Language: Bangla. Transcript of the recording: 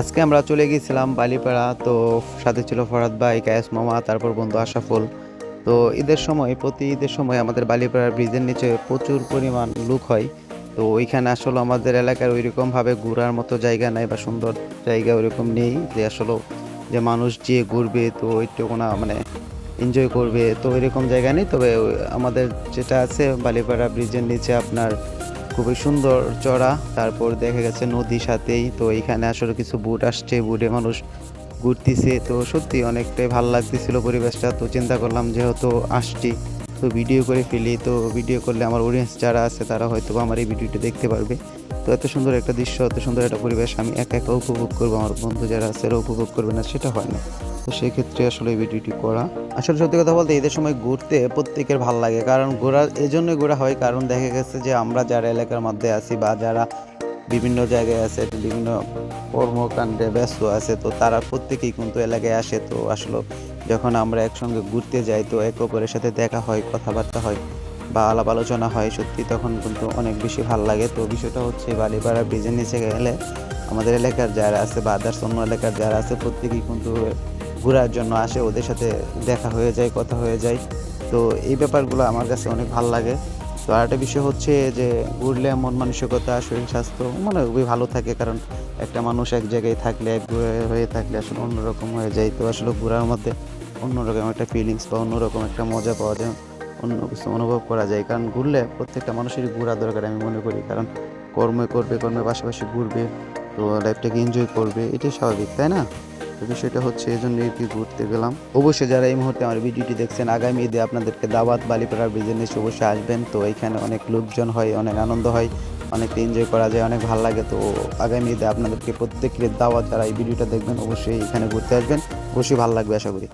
আজকে আমরা চলে গিয়েছিলাম বালিপাড়া, তো সাথে ছিল ফরাদ ভাই কায়েস মামা, তারপর বন্ধু আশাফুল। তো ঈদের সময়, প্রতি ঈদের সময় আমাদের বালিপাড়ার ব্রিজের নিচে প্রচুর পরিমাণ লুক হয়। তো ওইখানে আসলে আমাদের এলাকার ওইরকমভাবে ঘোরার মতো জায়গা নাই বা সুন্দর জায়গা ওইরকম নেই যে আসলে যে মানুষ যে ঘুরবে, তো ওইটুকু না মানে এনজয় করবে, তো এরকম জায়গা নেই। তবে আমাদের যেটা আছে বালিপাড়া ব্রিজের নিচে আপনার খুবই সুন্দর চড়া। তারপর দেখা গেছে নদীর সাথেই। তো এখানে আসলে কিছু বুট আসছে, বুটে মানুষ ঘুরতেছে। তো সত্যি অনেকটাই ভালো লাগতেছিল পরিবেশটা। তো চিন্তা করলাম যেহেতু আসছি। তো ভিডিও করে ফেলি, তো ভিডিও করলে আমার অডিয়েন্স যারা আছে তারা হয়তো আমার এই ভিডিওটা দেখতে পারবে। তো এত সুন্দর একটা দৃশ্য, এত সুন্দর একটা পরিবেশ আমি একা একা উপভোগ করব, আমার বন্ধু যারা আছে এরা উপভোগ করবে না, সেটা হয় না। তো সেই ক্ষেত্রে আসলে এই ভিডিওটি করা। আসলে সত্যি কথা বলতে এদের সময় ঘুরতে প্রত্যেকের ভালো লাগে, কারণ ঘোরা এই জন্যই ঘোরা হয়, কারণ দেখা গেছে যে আমরা যারা এলাকার মধ্যে আছি বা যারা বিভিন্ন জায়গায় আছে, বিভিন্ন কর্মকাণ্ডে ব্যস্ত আছে, তো তারা প্রত্যেকেই কিন্তু এলাকায় আসে। তো আসলে যখন আমরা একসঙ্গে ঘুরতে যাই তো একে অপরের সাথে দেখা হয়, কথাবার্তা হয় বা আলাপ আলোচনা হয়, সত্যি তখন কিন্তু অনেক বেশি ভালো লাগে। তো বিষয়টা হচ্ছে বালিপাড়া ব্রিজের নিচে গেলে আমাদের এলাকার যারা আছে বা আদার্স অন্য এলাকার যারা আছে প্রত্যেকেই কিন্তু ঘোরার জন্য আসে, ওদের সাথে দেখা হয়ে যায়, কথা হয়ে যায়। তো এই ব্যাপারগুলো আমার কাছে অনেক ভালো লাগে। তো আরেকটা বিষয় হচ্ছে যে ঘুরলে মন মানসিকতা, শরীর স্বাস্থ্য মানে খুবই ভালো থাকে কারণ একটা মানুষ এক জায়গায় থাকলে, এক হয়ে থাকলে আসলে অন্যরকম হয়ে যায়। তো আসলে ঘোরার মধ্যে অন্যরকম একটা ফিলিংস বা অন্যরকম একটা মজা পাওয়া যায়, অন্য কিছু অনুভব করা যায়। কারণ ঘুরলে প্রত্যেকটা মানুষেরই ঘোরা দরকার আমি মনে করি। কারণ কর্ম করবে, কর্মের পাশাপাশি ঘুরবে, তো লাইফটাকে এনজয় করবে, এটাই স্বাভাবিক, তাই না? তো বিষয়টা হচ্ছে এই জন্য ইউপি ঘুরতে গেলাম। অবশ্যই যারা এই মুহূর্তে আমার ভিডিওটি দেখছেন, আগামী ঈদে আপনাদেরকে দাওয়াত বালিপাড়ার ব্রিজের নিচে অবশ্যই আসবেন। তো এখানে অনেক লোকজন হয়, অনেক আনন্দ হয় অনেক এনজয় করা যায়, অনেক ভালো লাগে। তো আগামী ঈদে আপনাদেরকে প্রত্যেকের দাওয়াত যারা এই ভিডিওটা দেখবেন, অবশ্যই এখানে ঘুরতে আসবেন। অবশ্যই ভালো লাগবে, আশা করি।